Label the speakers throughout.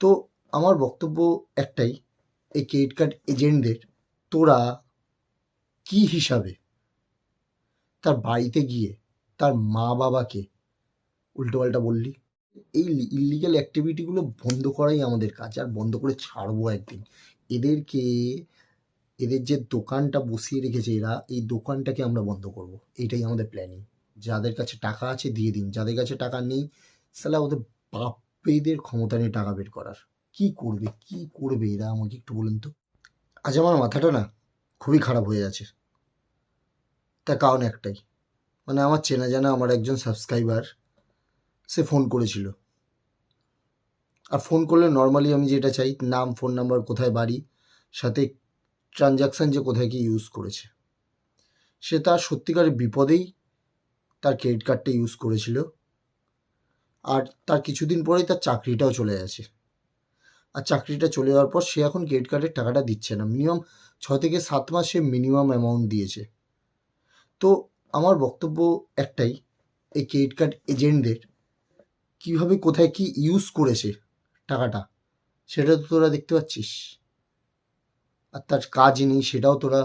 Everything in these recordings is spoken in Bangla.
Speaker 1: তো আমার বক্তব্য একটাই, এই ক্রেডিট কার্ড এজেন্টদের তোরা কি হিসাবে? তার বাড়িতে গিয়ে তার মা বাবাকে উল্টোপাল্টা বললি? এই ইলিগাল অ্যাক্টিভিটিগুলো বন্ধ করাই আমাদের কাজ, আর বন্ধ করে ছাড়বো একদিন। এদেরকে, এদের যে দোকানটা বসিয়ে রেখেছে এরা, এই দোকানটাকে আমরা বন্ধ করব। এটাই আমাদের প্ল্যানিং যাদের কাছে টাকা আছে, দিয়ে দিন। যাদের কাছে টাকা নেই সালা ওদের বাপেদের ক্ষমতা নিয়ে টাকা বের করার। কি করবে? কি করবে এরা? আমাকে একটু বলুন তো। আজ আমার মাথাটা না খুবই খারাপ হয়ে আছে। তার কারণ একটাই। মানে আমার চেনা জানা আমার একজন সাবস্ক্রাইবার সে ফোন করেছিল। আর ফোন করলে নর্মালি আমি যেটা চাই, নাম ফোন নাম্বার কোথায় বাড়ি, সাথে ট্রানজাকশান যে কোথায় কি ইউজ করেছে। সে তার সত্যিকারের বিপদেই তার ক্রেডিট কার্ডটা ইউজ করেছিল। আর তার কিছুদিন পরেই তার চাকরিটাও চলে গেছে। আর চাকরিটা চলে যাওয়ার পর সে এখন ক্রেডিট কার্ডের টাকাটা দিচ্ছে না। মিনিমাম ছ থেকে সাত মাস সে মিনিমাম অ্যামাউন্ট দিয়েছে। তো আমার বক্তব্য একটাই, এই ক্রেডিট কার্ড এজেন্টদের কীভাবে, কোথায় কি ইউজ করেছে টাকাটা, সেটা তো তোরা দেখতে পাচ্ছিস। আর তার কাজ নেই, সেটাও তোরা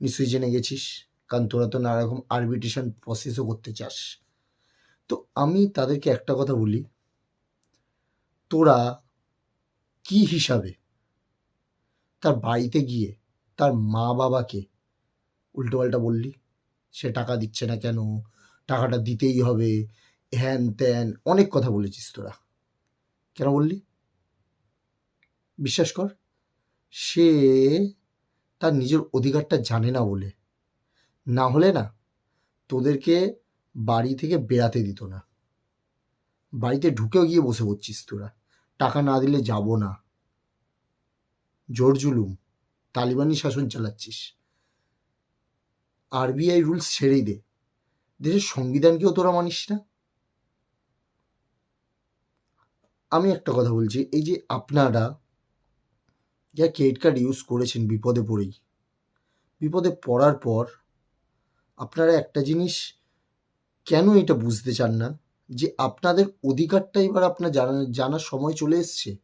Speaker 1: নিশ্চয়ই জেনে গেছিস। কারণ তোরা তো নানা রকম আরবিট্রেশন প্রসেসও করতে চাস। তো আমি তাদেরকে একটা কথা বলি। তোরা কি হিসাবে তার বাড়িতে গিয়ে তার মা বাবাকে উল্টোপাল্টা বললি? সে টাকা দিচ্ছে না কেন? টাকাটা দিতেই হবে। হ্যান ত্যান অনেক কথা বলেছিস তোরা। কেন বললি? বিশ্বাস কর, সে তার নিজের অধিকারটা জানে না বলে। না হলে না তোদেরকে বাড়ি থেকে বেরাতে দিত না। বাড়িতে ঢুকেও গিয়ে বসে পড়ছিস তোরা। টাকা না দিলে যাব না। জোর জুলুম। তালিবানি শাসন চালাচ্ছিস। আরবিআই রুলস ছেড়েই দে। দেশের সংবিধানকেও তোরা মানিস না। আমি একটা কথা বলছি, এই যে আপনারা যা ক্রেডিট কার্ড ইউজ করেছেন বিপদে পড়েই, বিপদে পড়ার পর আপনারা একটা জিনিস কেন এটা বুঝতে চান না? যে আপনাদের অধিকারটা এবার আপনার জানা, জানার সময় চলে এসছে।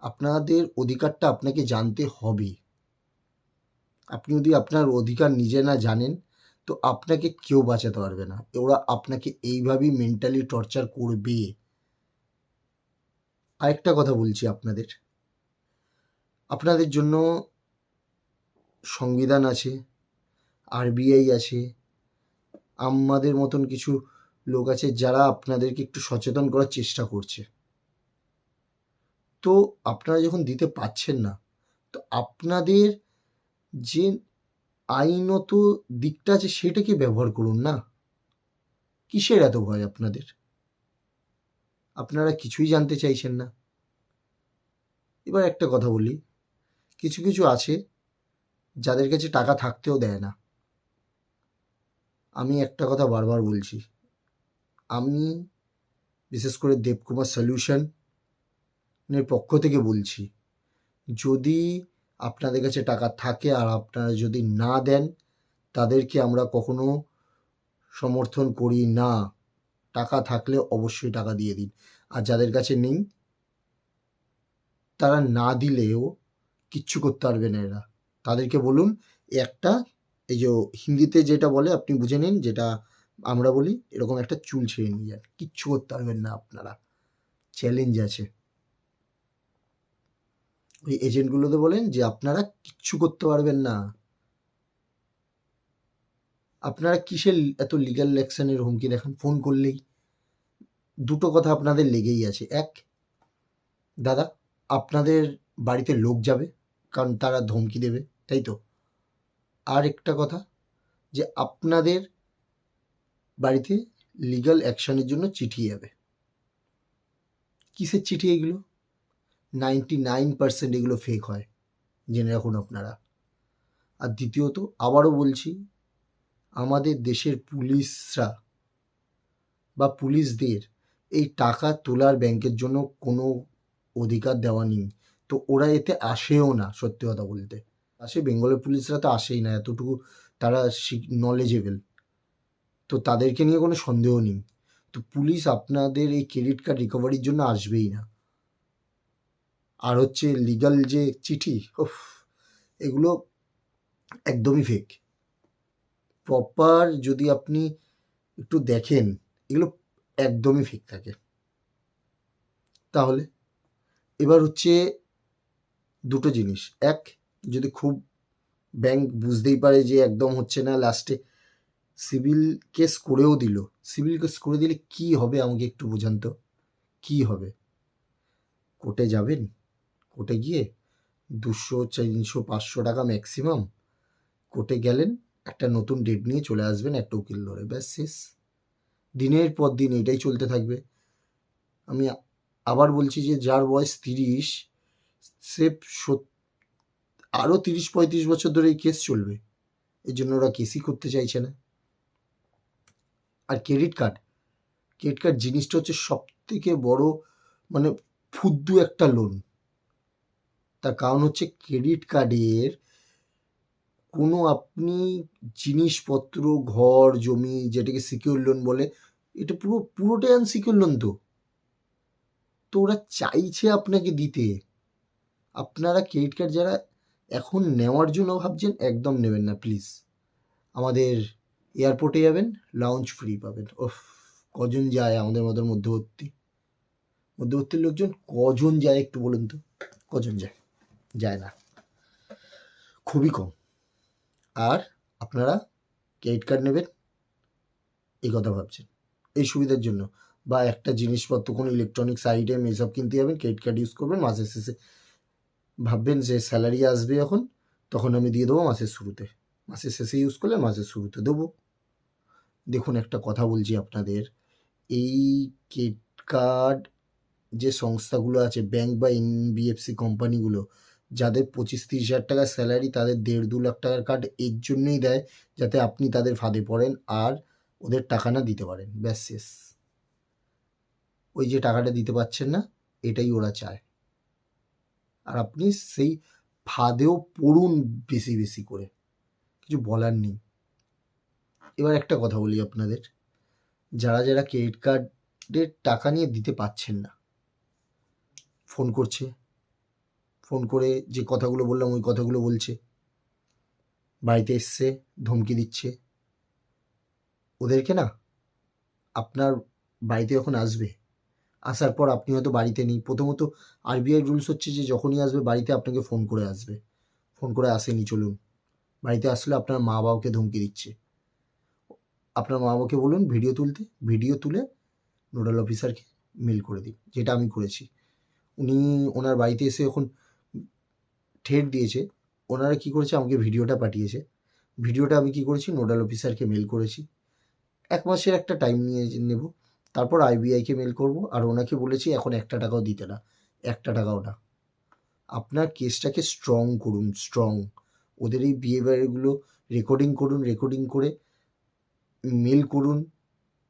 Speaker 1: আপনাদের অধিকারটা আপনাকে জানতে হবে। আপনি যদি আপনার অধিকার নিজে না জানেন, তো আপনাকে কেউ বাঁচাতে পারবে না। ওরা আপনাকে এইভাবেই মেন্টালি টর্চার করবে। আরেকটা কথা বলছি আপনাদের। আপনাদের জন্য সংবিধান আছে আরবিআই আছে আমাদের মতন কিছু লোক আছে যারা আপনাদেরকে একটু সচেতন করার চেষ্টা করছে। তো আপনারা যখন দিতে পাচ্ছেন না, তো আপনাদের যে আইনত দিকটা আছে সেটাকে ব্যবহার করুন না। কিসের এত ভয় আপনাদের? আপনারা কিছুই জানতে চাইছেন না। এবার একটা কথা বলি, কিছু কিছু আছে যাদের কাছে টাকা থাকতেও দেয় না। আমি একটা কথা বারবার বলছি। আমি বিশেষ করে দেবকুমার সলিউশন এর পক্ষ থেকে বলছি, যদি আপনাদের কাছে টাকা থাকে আর আপনারা যদি না দেন, তাদেরকে আমরা কখনো সমর্থন করি না। টাকা থাকলে অবশ্যই টাকা দিয়ে দিন। আর যাদের কাছে নেই, তারা না দিলেও কিচ্ছু করতে পারবে না এরা। তাদেরকে বলুন, একটা এই যে হিন্দিতে যেটা বলে আপনি বুঝে নিন, যেটা আমরা বলি, এরকম একটা চুল ছেড়ে নিয়ে যান। কিচ্ছু করতে পারবেন না আপনারা। চ্যালেঞ্জ আছে। ওই এজেন্টগুলোতে বলেন যে, আপনারা কিচ্ছু করতে পারবেন না। আপনারা কিসের এত লিগ্যাল অ্যাকশনের হুমকি দেখান? ফোন করলেই। দুটো কথা আপনাদের লেগেই আছে। এক, দাদা, আপনাদের বাড়িতে লোক যাবে, কারণ তারা ধমকি দেবে, তাই তো? আর একটা কথা, যে আপনাদের বাড়িতে লিগ্যাল অ্যাকশনের জন্য চিঠি যাবে। কিসের চিঠি এগুলো? নাইনটি নাইন পার্সেন্ট এগুলো ফেক হয়, জেনে রাখুন আপনারা। আর দ্বিতীয়ত, আবারও বলছি, আমাদের দেশের পুলিশরা বা পুলিশদের এই টাকা তোলার ব্যাংকের জন্য কোনো অধিকার দেওয়া নেই। তো ওরা এতে আসেও না, সত্যি কথা বলতে। আসে বেঙ্গলের পুলিশরা তো আসেই না, এতটুকু তারা নলেজেবল তো তাদেরকে নিয়ে কোনো সন্দেহ নেই। তো পুলিশ আপনাদের এই ক্রেডিট কার্ড রিকভারির জন্য আসবেই না। আর হচ্ছে লিগাল যে চিঠি, উফ, এগুলো একদমই ফেক প্রপার যদি আপনি একটু দেখেন, এগুলো একদমই ফেক থাকে। তাহলে এবার হচ্ছে দুটো জিনিস। এক যদি খুব ব্যাংক বুঝতেই পারে যে একদম হচ্ছে না লাস্টে সিভিল কেস করেও দিল। সিভিল কেস করে দিলে কি হবে আমাকে একটু বোঝান তো? কী হবে? কোর্টে যাবেন? কোর্টে গিয়ে দুশো, তিনশো, পাঁচশো টাকা ম্যাক্সিমাম কোর্টে গেলেন, একটা নতুন ডেট নিয়ে চলে আসবেন, একটা উকিল ধরে, ব্যাস শেষ। দিনের পর দিন এটাই চলতে থাকবে। আমি আবার বলছি যে যার বয়স তিরিশ, সে আরও তিরিশ, পঁয়ত্রিশ বছর ধরে এই কেস চলবে। এর জন্য ওরা কেসই করতে চাইছে না। আর ক্রেডিট কার্ড ক্রেডিট কার্ড জিনিসটা হচ্ছে সব থেকে বড় মানে ফুদ্দু একটা লোন তার কারণ হচ্ছে ক্রেডিট কার্ডের কোনো আপনি জিনিসপত্র, ঘর, জমি যেটাকে সিকিউর লোন বলে, এটা পুরো, পুরোটাই আনসিকিউর লোন তো। তো ওরা চাইছে আপনাকে দিতে। আপনারা ক্রেডিট কার্ড যারা এখন নেওয়ার জন্য ভাবছেন, একদম নেবেন না প্লিজ আমাদের এয়ারপোর্টে যাবেন লাউঞ্জ ফ্রি পাবেন। ওফ কজন যায় আমাদের মতো মধ্যবর্তী? মধ্যবর্তী লোকজন কজন যায় একটু বলুন তো? কজন যায়? যায় না। খুবই কম। আর আপনারা ক্রেডিট কার্ড নেবেন এই কথা ভাবছেন। এই সুবিধার জন্য। বা একটা জিনিসপত্র, কোনো ইলেকট্রনিক্স আইটেম এসব কিনতে যাবেন ক্রেডিট কার্ড ইউজ করবেন, মাসের শেষে ভাববেন যে স্যালারি আসবে এখন, তখন আমি দিয়ে দেবো মাসের শুরুতে। মাসের শেষে ইউজ করলে মাসের শুরুতে দেবো। দেখুন, একটা কথা বলছি আপনাদের। এই ক্রেডিট কার্ড যে সংস্থাগুলো আছে ব্যাংক বা এনবিএফসি কোম্পানিগুলো যাদের পঁচিশ তিরিশ হাজার টাকা স্যালারি তাদের দেড় দু লাখ টাকার কার্ড এর জন্যই দেয়, যাতে আপনি তাদের ফাঁদে পড়েন আর ওদের টাকা না দিতে পারেন। ব্যাস শেষ। ওই যে টাকাটা দিতে পারছেন না, এটাই ওরা চায়। আর আপনি সেই ফাঁদেও পড়ুন বেশি বেশি করে। কিছু বলার নেই। এবার একটা কথা বলি আপনাদের। যারা যারা ক্রেডিট কার্ডের টাকা নিয়ে দিতে পারছেন না ফোন করছে। ফোন করে যে কথাগুলো বললাম, ওই কথাগুলো বলছে। বাড়িতে এসছে, ধমকি দিচ্ছে। ওদেরকে না, আপনার বাড়িতে যখন আসবে আসার পর আপনি হয়তো বাড়িতে নেই। প্রথমত আরবিআই রুলস হচ্ছে যে যখনই আসবে বাড়িতে আপনাকে ফোন করে আসবে। ফোন করে আসেনি, চলুন। বাড়িতে আসলে আপনার মা বাবাকে ধমকি দিচ্ছে। আপনার মা বাবাকে বলুন ভিডিও তুলতে ভিডিও তুলে নোডাল অফিসারকে মেল করে দিন, যেটা আমি করেছি। উনি ওনার বাড়িতে এসে এখন ঠেট দিয়েছে। ওনারা কি করেছে? আমাকে ভিডিওটা পাঠিয়েছে। ভিডিওটা আমি কি করেছি? নোডাল অফিসারকে মেল করেছি। এক মাসের একটা টাইম নিয়ে নেব। তারপর আইবিআইকে মেল করব, আর ওনাকে বলেছি এখন একটা টাকাও দিতে না, একটা টাকাও না। আপনার কেসটাকে স্ট্রং করুন স্ট্রং ওদের এই বিহেভিয়ারগুলো রেকর্ডিং করুন রেকর্ডিং করে মেল করুন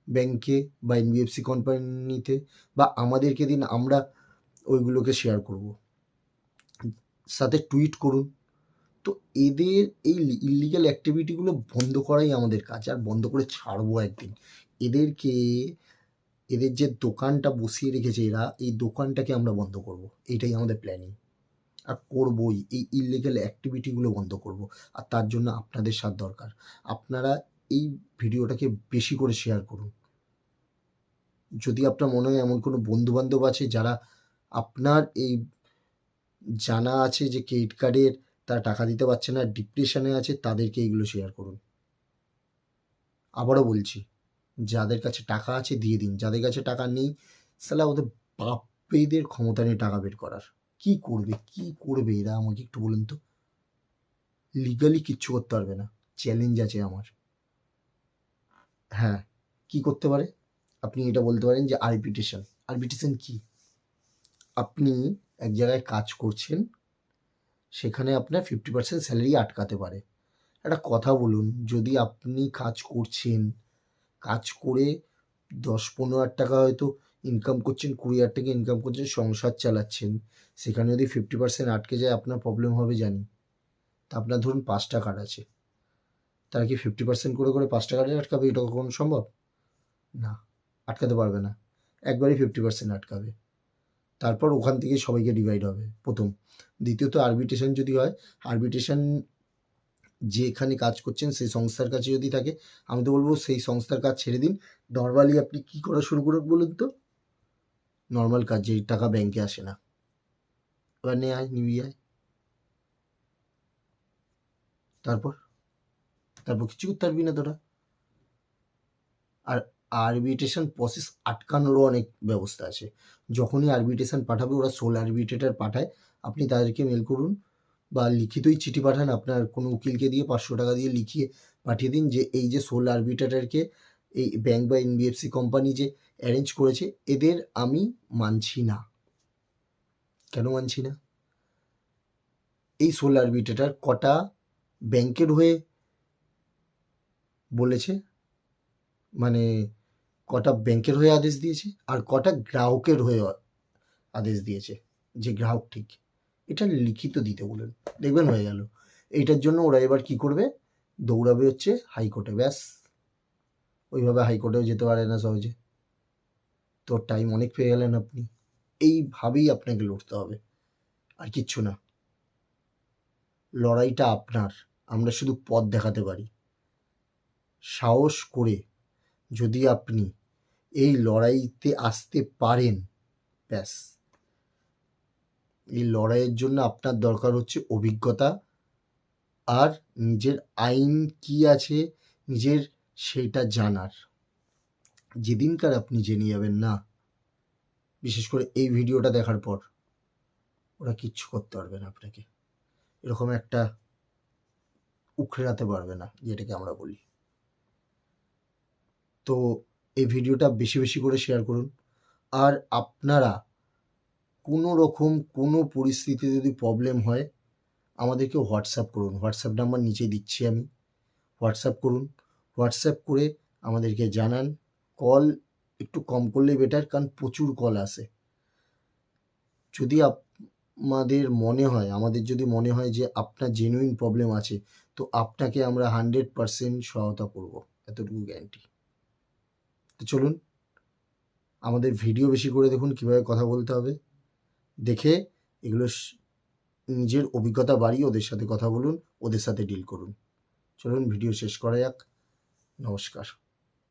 Speaker 1: ব্যাংকে বা এনবিএফসি কোম্পানিতে বা আমাদেরকে দিন, আমরা ওইগুলোকে শেয়ার করব। সাথে টুইট করুন। তো এদের এই ইলিগাল অ্যাক্টিভিটিগুলো বন্ধ করাই আমাদের কাজ, আর বন্ধ করে ছাড়বো একদিন। এদেরকে এদের যে দোকানটা বসিয়ে রেখেছে এরা, এই দোকানটাকে আমরা বন্ধ করব। এইটাই আমাদের প্ল্যানিং আর করবই, এই ইলিগাল অ্যাক্টিভিটিগুলো বন্ধ করব। আর তার জন্য আপনাদের সাথ দরকার। আপনারা এই ভিডিওটাকে বেশি করে শেয়ার করুন। যদি আপনার মনে হয় এমন কোনো বন্ধুবান্ধব আছে যারা আপনার এই জানা আছে যে ক্রেডিট কার্ডের তারা টাকা দিতে পারছে না ডিপ্রেশনে আছে, তাদেরকে এইগুলো শেয়ার করুন। আবারও বলছি যাদের কাছে টাকা আছে দিয়ে দিন। যাদের কাছে টাকা নেই সালা ওদের বাপেদের ক্ষমতা নেই টাকা বের করার। কি করবে? কি করবে এরা? আমাকে একটু বলুন তো। লিগালি কিচ্ছু করতে পারবে না। চ্যালেঞ্জ আছে আমার। হ্যাঁ কি করতে পারে? আপনি এটা বলতে পারেন যে আরবিটেশন আরবিটেশন কি? আপনি এক জায়গায় কাজ করছেন, সেখানে আপনার ফিফটি পার্সেন্ট স্যালারি আটকাতে পারে। একটা কথা বলুন, যদি আপনি কাজ করছেন কাজ করে দশ পনেরো হাজার টাকা হয়তো ইনকাম করছেন, কুড়ি হাজার টাকা ইনকাম করছেন, সংসার চালাচ্ছেন, সেখানে যদি ফিফটি পার্সেন্ট আটকে যায়, আপনার প্রবলেম হবে জানি। তা আপনার ধরুন পাঁচটা কার্ড আছে। তারা কি ফিফটি পার্সেন্ট করে করে পাঁচটা কার্ডে আটকাবে? এটা কখনো সম্ভব? না, আটকাতে পারবে না। একবারই ফিফটি পার্সেন্ট আটকাবে। তারপর ওখান থেকে সবাইকে ডিভাইড হবে প্রথম। দ্বিতীয়ত আরবিট্রেশন যদি হয় আরবিট্রেশন যেখানে কাজ করছেন সেই সংস্থার কাছে যদি থাকে, আমি তো বলব সেই সংস্থার কাজ ছেড়ে দিন। নর্মালি আপনি কি করা শুরু করুন বলুন তো? নর্মাল কাজ যেই টাকা ব্যাংকে আসে না। এবার নিয়ে আয় নিয়ে আয় তারপর? তারপর কিছু করতে পারবি না তোরা। আর আরবিট্রেশন প্রসেস আটকানোরও অনেক ব্যবস্থা আছে। যখনই আরবিট্রেশন পাঠাবে, ওরা সোল আরবিট্রেটার পাঠায়। আপনি তাদেরকে মেল করুন। বা লিখিতই চিঠি পাঠান, আপনার কোনো উকিলকে দিয়ে পাঁচশো টাকা দিয়ে লিখিয়ে পাঠিয়ে দিন যে এই যে সোল আরবিট্রেটারকে এই ব্যাংক বা এনবিএফসি কোম্পানি যে অ্যারেঞ্জ করেছে, এদের আমি মানছি না। কেন মানছি না? এই সোল আরবিট্রেটার কটা ব্যাংকের হয়ে বলেছে? মানে কটা ব্যাংকের হয়ে আদেশ দিয়েছে? আর কটা গ্রাহকের হয়ে আদেশ দিয়েছে? যে গ্রাহক ঠিক। এটা লিখিত দিতে বলুন। দেখবেন হয়ে গেল। এইটার জন্য ওরা এবার কি করবে? দৌড়াবে হচ্ছে হাইকোর্টে, ব্যাস। ওইভাবে হাইকোর্টেও যেতে পারে না সহজে। তো টাইম অনেক পেয়ে গেলেন আপনি। এইভাবেই আপনাকে লড়তে হবে। আর কিচ্ছু না। লড়াইটা আপনার। আমরা শুধু পথ দেখাতে পারি। সাহস করে যদি আপনি এই লড়াইতে আসতে পারেন, ব্যাস। এই লড়াইয়ের জন্য আপনার দরকার হচ্ছে অভিজ্ঞতা। আর নিজের আইন কি আছে, নিজের সেইটা জানার। যেদিনকার আপনি জেনে যাবেন না, বিশেষ করে এই ভিডিওটা দেখার পর, ওরা কিচ্ছু করতে পারবে না আপনাকে। এরকম একটা উখড়াতে পারবে না, যেটাকে আমরা বলি। তো এই ভিডিওটা বেশি বেশি করে শেয়ার করুন। আর আপনারা কোনো রকম কোনো পরিস্থিতিতে যদি প্রবলেম হয় আমাদেরকে হোয়াটসঅ্যাপ করুন। হোয়াটসঅ্যাপ নাম্বার নিচে দিচ্ছি আমি। হোয়াটসঅ্যাপ করুন। হোয়াটসঅ্যাপ করে আমাদেরকে জানান। কল একটু কম করলে বেটার কারণ প্রচুর কল আসে। যদি আমাদের মনে হয়, আমাদের যদি মনে হয় যে আপনার জেনুইন প্রবলেম আছে, তো আপনাকে আমরা হান্ড্রেড পারসেন্ট সহায়তা করব। এতটুকু গ্যারান্টি তো চলুন, আমাদের ভিডিও বেশি করে দেখুন, কীভাবে কথা বলতে হবে। দেখে এগুলো নিজের অভিজ্ঞতা বাড়িয়ে ওদের সাথে কথা বলুন, ওদের সাথে ডিল করুন। চলুন ভিডিও শেষ করা যাক। নমস্কার।